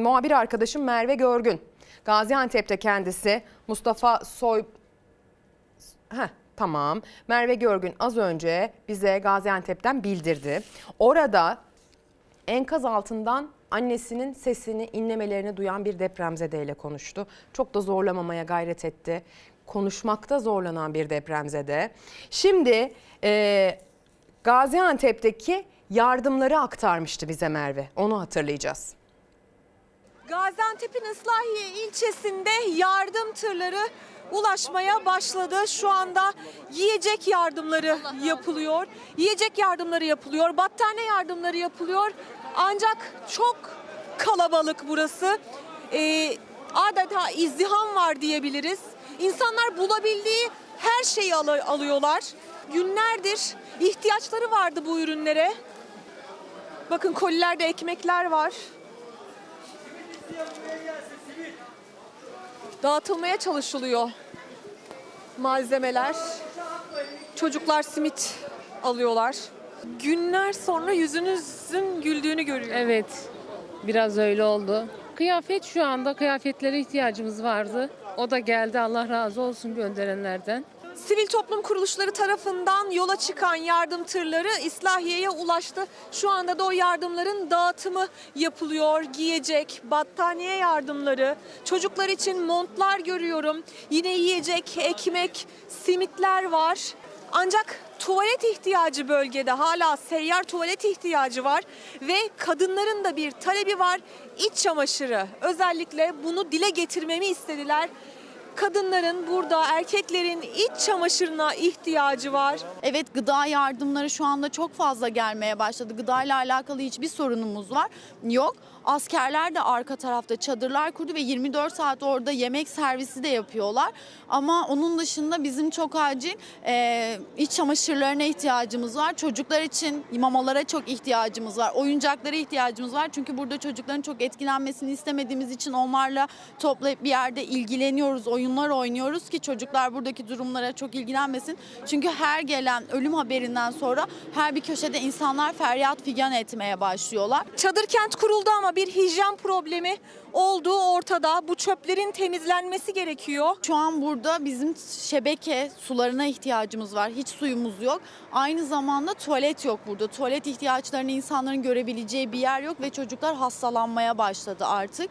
Muhabir arkadaşım Merve Görgün. Gaziantep'te kendisi Mustafa Soy... Heh, tamam. Merve Görgün az önce bize Gaziantep'ten bildirdi. Orada enkaz altından annesinin sesini, inlemelerini duyan bir depremzedeyle konuştu. Çok da zorlamamaya gayret etti. Konuşmakta zorlanan bir depremzede. Şimdi e, Gaziantep'teki yardımları aktarmıştı bize Merve. Onu hatırlayacağız. Gaziantep'in Islahiye ilçesinde yardım tırları ulaşmaya başladı. Şu anda yiyecek yardımları yapılıyor. Yiyecek yardımları yapılıyor, battaniye yardımları yapılıyor. Ancak çok kalabalık burası. Ee, adeta izdiham var diyebiliriz. İnsanlar bulabildiği her şeyi al- alıyorlar. Günlerdir ihtiyaçları vardı bu ürünlere. Bakın kolilerde ekmekler var. Dağıtılmaya çalışılıyor malzemeler. Çocuklar simit alıyorlar. Günler sonra yüzünüzün güldüğünü görüyorum. Evet, biraz öyle oldu. Kıyafet şu anda kıyafetlere ihtiyacımız vardı. O da geldi Allah razı olsun gönderenlerden. Sivil toplum kuruluşları tarafından yola çıkan yardım tırları İslahiye'ye ulaştı. Şu anda da o yardımların dağıtımı yapılıyor. Giyecek, battaniye yardımları, çocuklar için montlar görüyorum. Yine yiyecek, ekmek, simitler var. Ancak tuvalet ihtiyacı bölgede hala seyyar tuvalet ihtiyacı var ve kadınların da bir talebi var. İç çamaşırı özellikle bunu dile getirmemi istediler. Kadınların burada erkeklerin iç çamaşırına ihtiyacı var. Evet gıda yardımları şu anda çok fazla gelmeye başladı. Gıdayla alakalı hiçbir sorunumuz var yok. Askerler de arka tarafta çadırlar kurdu ve 24 saat orada yemek servisi de yapıyorlar. Ama onun dışında bizim çok acil e, iç çamaşırlarına ihtiyacımız var. Çocuklar için mamalara çok ihtiyacımız var. Oyuncaklara ihtiyacımız var. Çünkü burada çocukların çok etkilenmesini istemediğimiz için onlarla toplayıp bir yerde ilgileniyoruz, oyunlar oynuyoruz ki çocuklar buradaki durumlara çok ilgilenmesin. Çünkü her gelen ölüm haberinden sonra her bir köşede insanlar feryat figan etmeye başlıyorlar. Çadır kent kuruldu ama bir hijyen problemi olduğu ortada. Bu çöplerin temizlenmesi gerekiyor. Şu an burada bizim şebeke sularına ihtiyacımız var. Hiç suyumuz yok. Aynı zamanda tuvalet yok burada. Tuvalet ihtiyaçlarını insanların görebileceği bir yer yok ve çocuklar hastalanmaya başladı artık.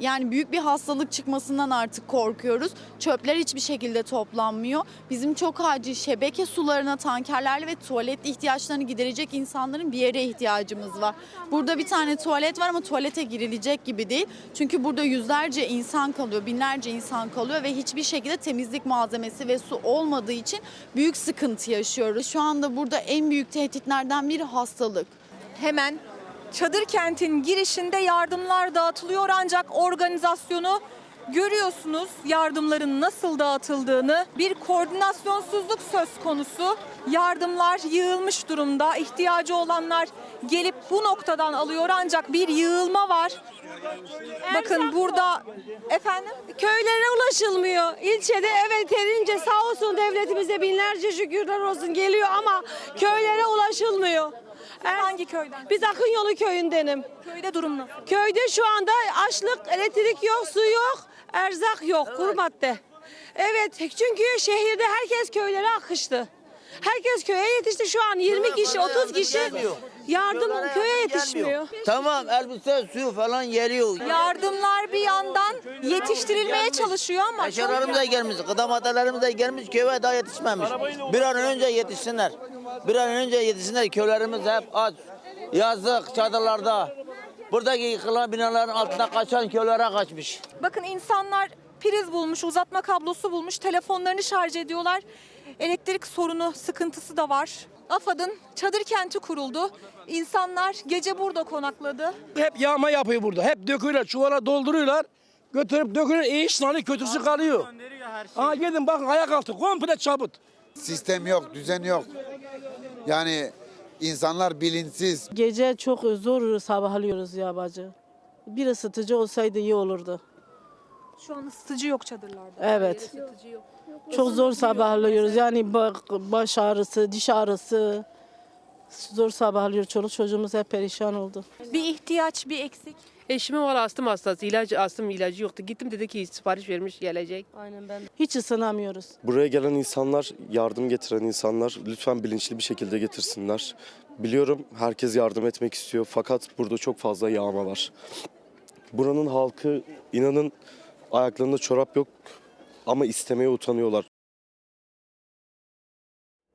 Yani büyük bir hastalık çıkmasından artık korkuyoruz. Çöpler hiçbir şekilde toplanmıyor. Bizim çok acil şebeke sularına tankerlerle ve tuvalet ihtiyaçlarını giderecek insanların bir yere ihtiyacımız var. Burada bir tane tuvalet var ama tuvalete girilecek gibi değil. Çünkü burada yüzlerce insan kalıyor, binlerce insan kalıyor ve hiçbir şekilde temizlik malzemesi ve su olmadığı için büyük sıkıntı yaşıyoruz. Şu anda burada en büyük tehditlerden biri hastalık. Hemen çadır kentin girişinde yardımlar dağıtılıyor ancak organizasyonu görüyorsunuz yardımların nasıl dağıtıldığını. Bir koordinasyonsuzluk söz konusu. Yardımlar yığılmış durumda. İhtiyacı olanlar gelip bu noktadan alıyor ancak bir yığılma var. Bakın burada efendim Köylere ulaşılmıyor. İlçede evet yeterince sağ olsun devletimize binlerce şükürler olsun geliyor ama köylere ulaşılmıyor. Er- hangi köyden? Biz Akın Yolu köyündenim. Köyde durum nasıl? Köyde şu anda açlık, elektrik yok, su yok, erzak yok, kuru madde. Evet çünkü şehirde herkes köylere akıştı. Herkes köye yetişti şu an 20 kişi, 30 kişi yardım köye yetişmiyor. Tamam elbise suyu falan geliyor. Yardımlar bir yandan yetiştirilmeye çalışıyor ama çok Eşyalarımız da gelmiş, gıda maddelerimiz de gelmiş, köye daha yetişmemiş. Bir an önce yetişsinler. Bir an önce yetişsinler, köylerimiz hep aç. Yazık çadırlarda. Buradaki yıkılan binaların altında kaçan köylere kaçmış. Bakın insanlar priz bulmuş, uzatma kablosu bulmuş, telefonlarını şarj ediyorlar. Elektrik sorunu, sıkıntısı da var. AFAD'ın çadır kenti kuruldu. İnsanlar gece burada konakladı. Hep yağma yapıyor burada. Hep döküyorlar, çuvala dolduruyorlar. Götürüp döküyorlar. İyi işleri kötüsü kalıyor. Aa gidin bakın ayak altı komple çabut. Sistem yok, düzen yok. Yani insanlar bilinçsiz. Gece çok zor sabahlıyoruz ya bacı. Bir ısıtıcı olsaydı iyi olurdu. Şu an ısıtıcı yok çadırlarda. Evet. Çok zor sabahlıyoruz. Yani baş ağrısı, diş ağrısı. Zor sabahlıyor. Çoluk çocuğumuz hep perişan oldu. Bir ihtiyaç, bir eksik. Eşime var astım hastası. İlaç astım ilacı yoktu. Gittim dedi ki sipariş vermiş gelecek. Aynen ben. Hiç ısınamıyoruz. Buraya gelen insanlar, yardım getiren insanlar lütfen bilinçli bir şekilde getirsinler. Biliyorum herkes yardım etmek istiyor fakat burada çok fazla yağma var. Buranın halkı inanın ayaklarında çorap yok ama istemeye utanıyorlar.